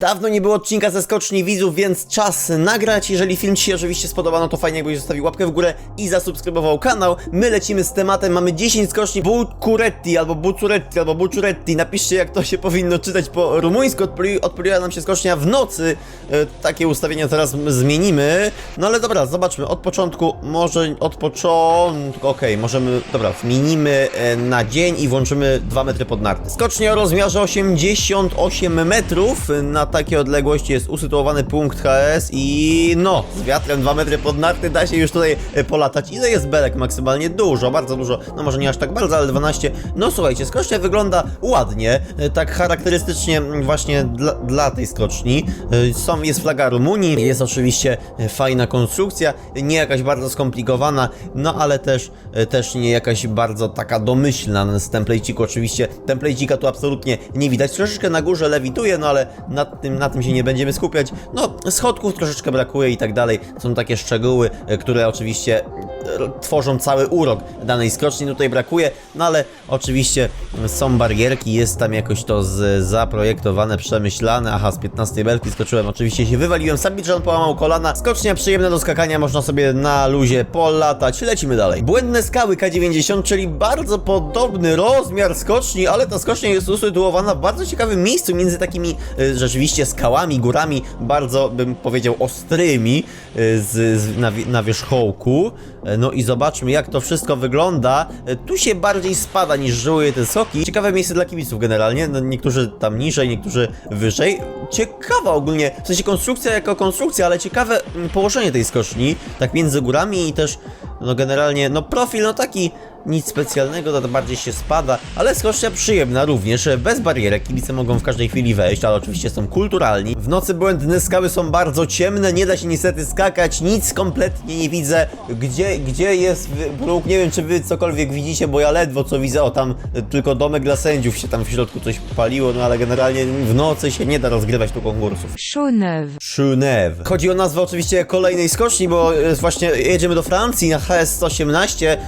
Dawno nie było odcinka ze skoczni widzów, więc czas nagrać. Jeżeli film Ci się oczywiście spodoba, no to fajnie jakbyś zostawił łapkę w górę i zasubskrybował kanał. My lecimy z tematem, mamy 10 skoczni Bucuretti, albo Bucuretti, albo Bucuretti. Napiszcie jak to się powinno czytać po rumuńsku. Odpaliła nam się skocznia w nocy. E, takie ustawienia teraz zmienimy. No ale dobra, zobaczmy. Od początku, może od początku, okej, możemy, dobra, zmienimy e, na dzień i włączymy 2 metry pod narty. Skocznie o rozmiarze 88 metrów. Na takiej odległości jest usytuowany punkt HS i no, z wiatrem 2 metry pod narty da się już tutaj e, polatać. Ile jest belek maksymalnie? Dużo, bardzo dużo. No może nie aż tak bardzo, ale 12. No słuchajcie, skocznia wygląda ładnie, e, tak charakterystycznie właśnie dla, dla tej skoczni. E, Są, jest flaga Rumunii, jest oczywiście fajna konstrukcja, nie jakaś bardzo skomplikowana, no ale też, też nie jakaś bardzo taka domyślna z templejciku. Oczywiście templejcika tu absolutnie nie widać. Troszeczkę na górze lewituje, no ale nad tym, na tym się nie będziemy skupiać. No, schodków troszeczkę brakuje i tak dalej. Są takie szczegóły, e, które oczywiście e, tworzą cały urok danej skoczni. Tutaj brakuje, no ale oczywiście są barierki, jest tam jakoś to z, zaprojektowane, przemyślane. Aha, z 15 belki skoczyłem, oczywiście się wywaliłem. Sabitżan połamał kolana. Skocznia przyjemna do skakania, można sobie na luzie polatać. Lecimy dalej. Błędne skały K90, czyli bardzo podobny rozmiar skoczni, ale ta skocznia jest usytuowana w bardzo ciekawym miejscu między takimi e, rzeczywiście skałami, górami, bardzo bym powiedział ostrymi e, z, z, na, na wierzchołku. E, No i zobaczmy jak to wszystko wygląda. E, Tu się bardziej spada niż żyły te soki. Ciekawe miejsce dla kibiców generalnie. No, niektórzy tam niżej, niektórzy wyżej. Ciekawa ogólnie, w sensie konstrukcja jako konstrukcja, ale ciekawe mm, położenie tej skoczni. Tak między górami i też no generalnie, no profil no taki nic specjalnego, to bardziej się spada, ale skocznia przyjemna również, e, bez barierek, kibice mogą w każdej chwili wejść, ale oczywiście są kulturalni. W nocy błędne skały są bardzo ciemne, nie da się niestety skakać, nic kompletnie nie widzę, gdzie, gdzie jest próg, nie wiem czy wy cokolwiek widzicie, bo ja ledwo co widzę, o tam e, tylko domek dla sędziów się tam w środku coś paliło, no ale generalnie w nocy się nie da rozgrywać tu konkursów. Chauneuf. Szunew. Chodzi o nazwę oczywiście kolejnej skoczni, bo e, właśnie jedziemy do Francji na HS-118. E,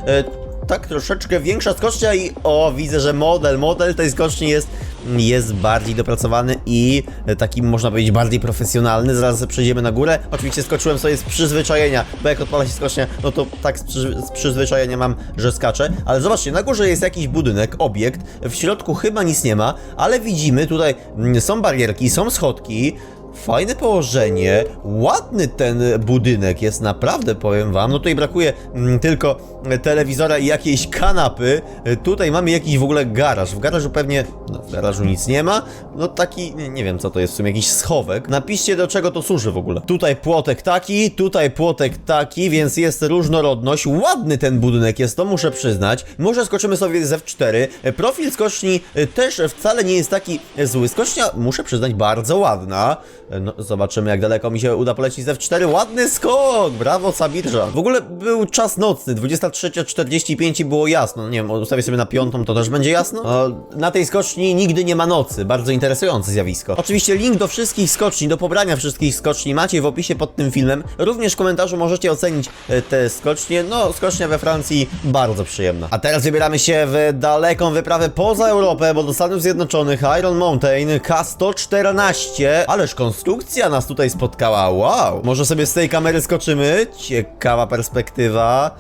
tak, troszeczkę większa skocznia i o, widzę, że model, model tej skoczni jest, jest bardziej dopracowany i taki, można powiedzieć, bardziej profesjonalny. Zaraz przejdziemy na górę. Oczywiście skoczyłem sobie z przyzwyczajenia, bo jak odpala się skocznia, no to tak z, z przyzwyczajenia mam, że skaczę. Ale zobaczcie, na górze jest jakiś budynek, obiekt, w środku chyba nic nie ma, ale widzimy tutaj, mm, są barierki, są schodki, Fajne położenie, ładny ten budynek jest, naprawdę powiem wam. No tutaj brakuje mm, tylko telewizora i jakiejś kanapy. Tutaj mamy jakiś w ogóle garaż. W garażu pewnie, no w garażu nic nie ma. No taki, nie, nie wiem co to jest w sumie, jakiś schowek. Napiszcie do czego to służy w ogóle. Tutaj płotek taki, tutaj płotek taki, więc jest różnorodność. Ładny ten budynek jest, to muszę przyznać. Może skoczymy sobie z F4. E, Profil skoczni e, też wcale nie jest taki e, zły. Skocznia, muszę przyznać, bardzo ładna. No, zobaczymy jak daleko mi się uda polecić z F4. Ładny skok! Brawo, Sabirża. W ogóle był czas nocny, 23.45 i było jasno. Nie wiem, ustawię sobie na piątą, to też będzie jasno? O, na tej skoczni nigdy nie ma nocy. Bardzo interesujące zjawisko. Oczywiście link do wszystkich skoczni, do pobrania wszystkich skoczni macie w opisie pod tym filmem. Również w komentarzu możecie ocenić e, te skocznie. No, skocznia we Francji bardzo przyjemna. A teraz wybieramy się w daleką wyprawę poza Europę, bo do Stanów Zjednoczonych Iron Mountain K114. Ależ konstrukcja nas tutaj spotkała. Wow! Może sobie z tej kamery skoczymy? Ciekawa perspektywa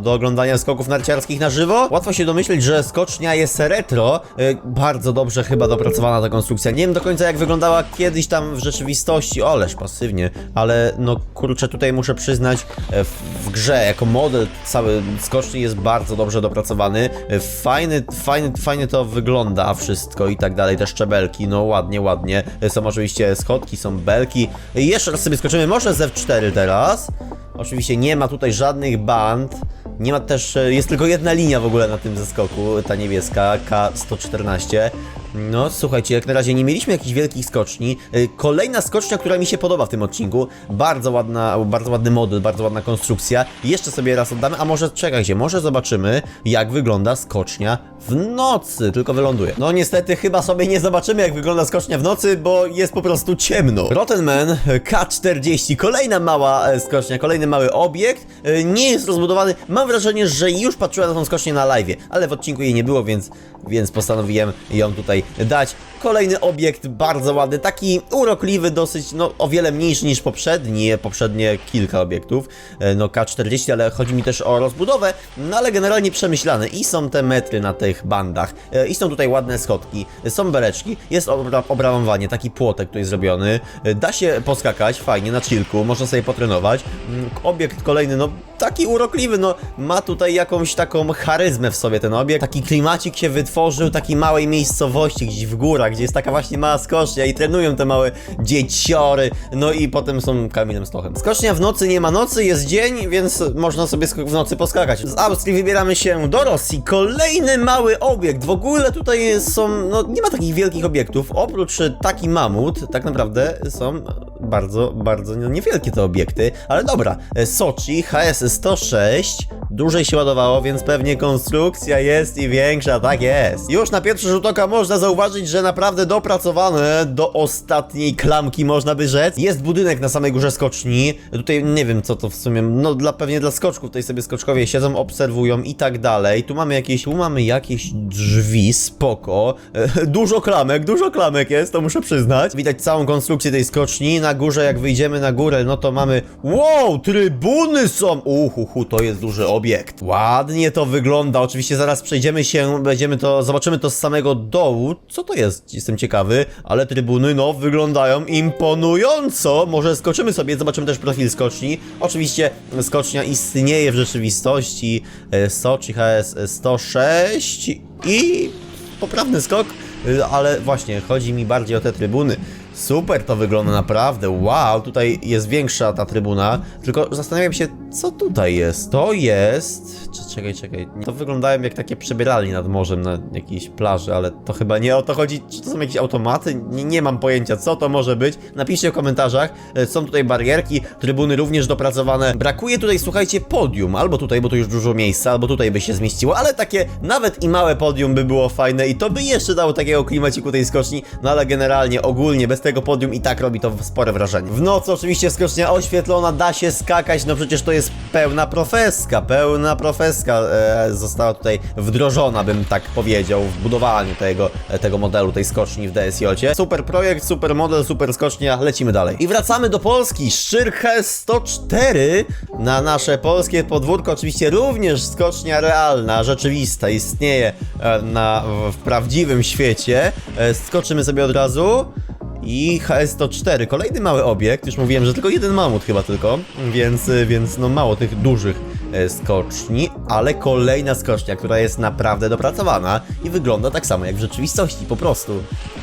do oglądania skoków narciarskich na żywo. Łatwo się domyśleć, że skocznia jest retro. E, Bardzo dobrze chyba dopracowana ta konstrukcja. Nie wiem do końca jak wyglądała kiedyś tam w rzeczywistości, oleż pasywnie, ale no kurczę, tutaj muszę przyznać, e, w, w grze jako model cały skoczni jest bardzo dobrze dopracowany. E, Fajny, fajny, fajnie to wygląda wszystko i tak dalej. Te szczebelki, no ładnie, ładnie. E, Są oczywiście schodki, są belki. Jeszcze raz sobie skoczymy, może z F4 teraz. Oczywiście nie ma tutaj żadnych band. Nie ma też, e, jest tylko jedna linia w ogóle na tym zeskoku, ta niebieska, K114. No słuchajcie, jak na razie nie mieliśmy jakichś wielkich skoczni. E, Kolejna skocznia, która mi się podoba w tym odcinku. Bardzo ładna, bardzo ładny model, bardzo ładna konstrukcja. Jeszcze sobie raz oddamy, a może czekajcie, może zobaczymy jak wygląda skocznia w nocy, tylko wyląduje. No niestety chyba sobie nie zobaczymy jak wygląda skocznia w nocy, bo jest po prostu ciemno. Rottenman K40, kolejna mała e, skocznia, kolejny mały obiekt. E, Nie jest rozbudowany. Mam wrażenie, że już patrzyłem na tą skocznię na live, ale w odcinku jej nie było, więc, więc postanowiłem ją tutaj dać kolejny obiekt bardzo ładny, taki urokliwy, dosyć, no o wiele mniejszy niż poprzedni, poprzednie kilka obiektów, e, no K40, ale chodzi mi też o rozbudowę, no ale generalnie przemyślane i są te metry na tych bandach, e, i są tutaj ładne schodki, e, są beleczki, jest obra obramowanie, taki płotek tutaj zrobiony, da się poskakać, fajnie, na chillku, można sobie potrenować, Mm, obiekt kolejny, no taki urokliwy, no ma tutaj jakąś taką charyzmę w sobie ten obiekt, taki klimacik się wytworzył, takiej małej miejscowości gdzieś w górach, gdzie jest taka właśnie mała skocznia i trenują te małe dzieciory, no i potem są Kamilem Stochem. Skocznia w nocy nie ma nocy, jest dzień, więc można sobie w nocy poskakać. Z Austrii wybieramy się do Rosji, kolejny mały obiekt, w ogóle tutaj są, no nie ma takich wielkich obiektów, oprócz e, taki mamut, tak naprawdę są bardzo, bardzo no, niewielkie te obiekty, ale dobra, e, Sochi HS-106 dłużej się ładowało, więc pewnie konstrukcja jest i większa, tak jest. Już na pierwszy rzut oka można zauważyć, że naprawdę dopracowane do ostatniej klamki, można by rzec. Jest budynek na samej górze skoczni, tutaj nie wiem co to w sumie, no dla, pewnie dla skoczków, tutaj sobie skoczkowie siedzą, obserwują i tak dalej. Tu mamy jakieś, tu mamy jakieś drzwi, spoko. Dużo klamek, dużo klamek jest, to muszę przyznać. Widać całą konstrukcję tej skoczni, na górze jak wyjdziemy na górę, no to mamy, wow, trybuny są, uhuhu, to jest duży obiekt. Ładnie to wygląda, oczywiście zaraz przejdziemy się, będziemy to, zobaczymy to z samego dołu, co to jest, jestem ciekawy, ale trybuny, no, wyglądają imponująco, może skoczymy sobie, zobaczymy też profil skoczni, oczywiście skocznia istnieje w rzeczywistości, e, Sochi HS 106 i poprawny skok, y, ale właśnie, chodzi mi bardziej o te trybuny. Super to wygląda naprawdę, wow, tutaj jest większa ta trybuna, tylko zastanawiam się, co tutaj jest. To jest... Czekaj, czekaj, to wyglądają jak takie przebieralnie nad morzem na jakiejś plaży, ale to chyba nie o to chodzi, czy to są jakieś automaty? Nie, nie mam pojęcia, co to może być. Napiszcie w komentarzach, E, są tutaj barierki, trybuny również dopracowane. Brakuje tutaj, słuchajcie, podium, albo tutaj, bo to już dużo miejsca, albo tutaj by się zmieściło, ale takie nawet i małe podium by było fajne i to by jeszcze dało takiego klimaciku tej skoczni, no ale generalnie, ogólnie, bez tego podium i tak robi to spore wrażenie. W nocy oczywiście skocznia oświetlona, da się skakać, no przecież to jest pełna profeska, pełna profeska e, została tutaj wdrożona, bym tak powiedział, w budowaniu tego, e, tego modelu, tej skoczni w DSJ-cie. Super projekt, super model, super skocznia, lecimy dalej. I wracamy do Polski, Szyrche 104 na nasze polskie podwórko, oczywiście również skocznia realna, rzeczywista, istnieje e, na, w, w prawdziwym świecie. E, skoczymy sobie od razu. I HS-104, kolejny mały obiekt, już mówiłem, że tylko jeden mamut chyba tylko, więc, więc no mało tych dużych skoczni, ale kolejna skocznia, która jest naprawdę dopracowana i wygląda tak samo jak w rzeczywistości, po prostu.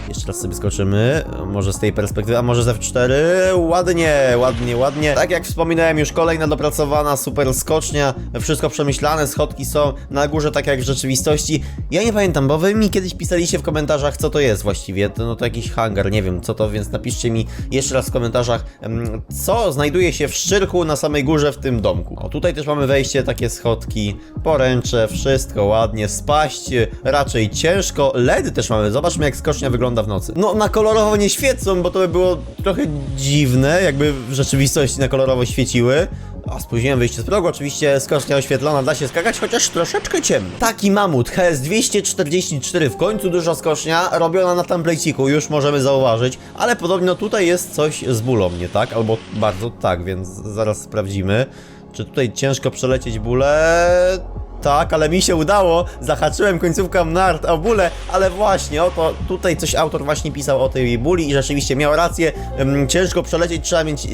Jeszcze raz sobie skoczymy, może z tej perspektywy, a może z F4, ładnie, ładnie, ładnie. Tak jak wspominałem, już kolejna dopracowana super skocznia, wszystko przemyślane, schodki są na górze tak jak w rzeczywistości. Ja nie pamiętam, bo wy mi kiedyś pisaliście w komentarzach, co to jest właściwie, no to jakiś hangar, nie wiem co to, więc napiszcie mi jeszcze raz w komentarzach, co znajduje się w szczyrku na samej górze w tym domku. O, tutaj też mamy wejście, takie schodki, poręcze, wszystko ładnie, spaść raczej ciężko, LEDy też mamy, zobaczmy jak skocznia wygląda w nocy. No, na kolorowo nie świecą, bo to by było trochę dziwne, jakby w rzeczywistości na kolorowo świeciły. A spóźniłem wyjście z progu, oczywiście skocznia oświetlona, da się skakać, chociaż troszeczkę ciemno. Taki mamut HS244, w końcu duża skocznia, robiona na templejciku, już możemy zauważyć, ale podobno tutaj jest coś z bólą, nie tak? Albo bardzo tak, więc zaraz sprawdzimy. Czy tutaj ciężko przelecieć bólę? Tak, ale mi się udało. Zahaczyłem końcówką nart o bólę, ale właśnie oto tutaj coś autor właśnie pisał o tej bóli i rzeczywiście miał rację. Ciężko przelecieć, trzeba mieć e,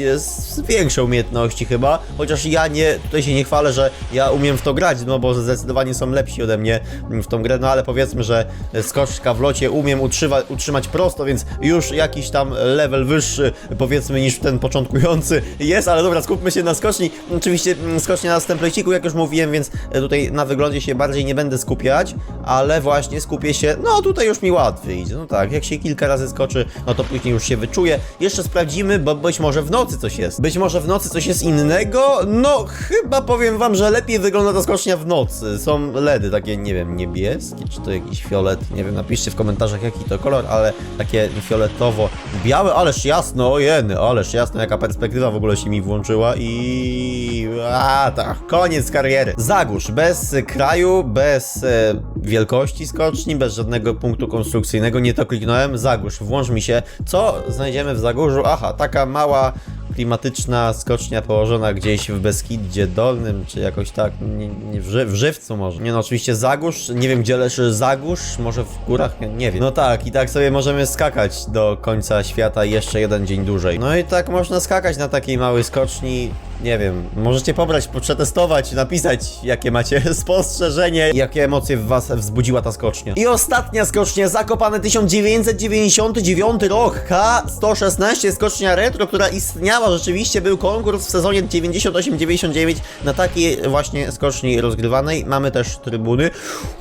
większe umiejętności chyba. Chociaż ja nie, tutaj się nie chwalę, że ja umiem w to grać, no bo zdecydowanie są lepsi ode mnie mm, w tą grę, no ale powiedzmy, że skoczka w locie umiem utrzyma, utrzymać prosto, więc już jakiś tam level wyższy, powiedzmy, niż ten początkujący jest, ale dobra, skupmy się na skoczni. Oczywiście mm, skocznia na stempleciku, jak już mówiłem, więc e, tutaj na wyglądzie się bardziej nie będę skupiać, ale właśnie skupię się, no tutaj już mi łatwiej idzie, no tak, jak się kilka razy skoczy, no to później już się wyczuje. Jeszcze sprawdzimy, bo być może w nocy coś jest. Być może w nocy coś jest innego, no chyba powiem wam, że lepiej wygląda ta skocznia w nocy. Są LEDy takie, nie wiem, niebieskie, czy to jakiś fiolet, nie wiem, napiszcie w komentarzach jaki to kolor, ale takie fioletowo-białe, ależ jasno, ojeny, ależ jasno, jaka perspektywa w ogóle się mi włączyła i... A, tak, koniec kariery. Zagórz, bez bez kraju, bez e, wielkości skoczni, bez żadnego punktu konstrukcyjnego, nie to kliknąłem, Zagórz, włącz mi się, co znajdziemy w Zagórzu? Aha, taka mała, klimatyczna skocznia położona gdzieś w Beskidzie Dolnym, czy jakoś tak, nie, nie, w, Ży- w Żywcu może. Nie no, oczywiście Zagórz, nie wiem gdzie leży Zagórz, może w górach, nie, nie wiem. No tak, i tak sobie możemy skakać do końca świata jeszcze jeden dzień dłużej. No i tak można skakać na takiej małej skoczni, nie wiem, możecie pobrać, przetestować, napisać jakie macie spostrzeżenie, jakie emocje w was wzbudziła ta skocznia. I ostatnia skocznia, Zakopane 1999 rok, K116, skocznia retro, która istniała, rzeczywiście był konkurs w sezonie 98-99 na takiej właśnie skoczni rozgrywanej. Mamy też trybuny.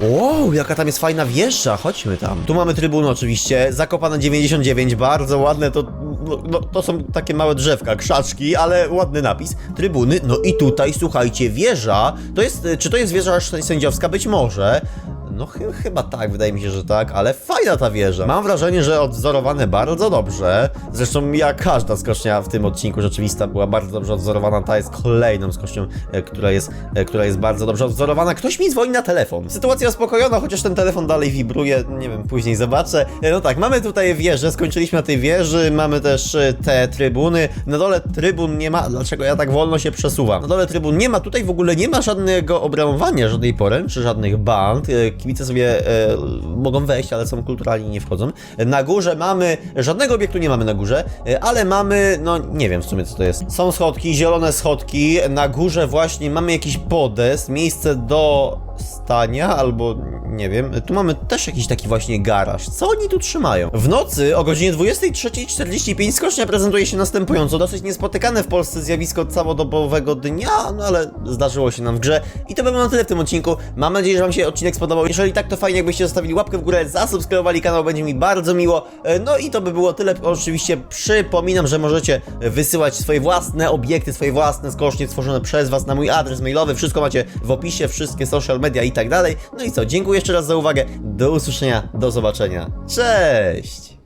Wow, jaka tam jest fajna wieża, chodźmy tam. Tu mamy trybuny oczywiście, Zakopane 99, bardzo ładne, to, no, to są takie małe drzewka, krzaczki, ale ładny napis. Trybuny, no i tutaj, słuchajcie, wieża, to jest, czy to jest wieża sędziowska? Być może. No chy- chyba tak, wydaje mi się, że tak, ale fajna ta wieża. Mam wrażenie, że odzorowane bardzo dobrze. Zresztą jak każda skocznia w tym odcinku rzeczywista była bardzo dobrze odzorowana. Ta jest kolejną skocznią, e, która jest, e, która jest bardzo dobrze odzorowana. Ktoś mi dzwoni na telefon. Sytuacja uspokojona, chociaż ten telefon dalej wibruje. Nie wiem, później zobaczę. E, No tak, mamy tutaj wieżę, skończyliśmy na tej wieży, mamy też e, te trybuny. Na dole trybun nie ma. Dlaczego ja tak wolno się przesuwam? Na dole trybun nie ma, tutaj w ogóle nie ma żadnego obramowania, żadnej poręczy, żadnych band. E, Kibice sobie e, mogą wejść, ale są kulturalni i nie wchodzą. Na górze mamy, żadnego obiektu nie mamy na górze, e, ale mamy, no nie wiem w sumie co to jest. Są schodki, zielone schodki, na górze właśnie mamy jakiś podest, miejsce do stania, albo nie wiem. Tu mamy też jakiś taki właśnie garaż. Co oni tu trzymają? W nocy o godzinie 23.45 skocznia prezentuje się następująco. Dosyć niespotykane w Polsce zjawisko całodobowego dnia, no ale zdarzyło się nam w grze. I to by było na tyle w tym odcinku. Mam nadzieję, że Wam się odcinek spodobał. Jeżeli tak, to fajnie jakbyście zostawili łapkę w górę, zasubskrybowali kanał, będzie mi bardzo miło. E, No i to by było tyle. Oczywiście przypominam, że możecie wysyłać swoje własne obiekty, swoje własne skocznie stworzone przez Was na mój adres mailowy. Wszystko macie w opisie, wszystkie social media i tak dalej. No i co, dziękuję jeszcze raz za uwagę. Do usłyszenia, do zobaczenia. Cześć!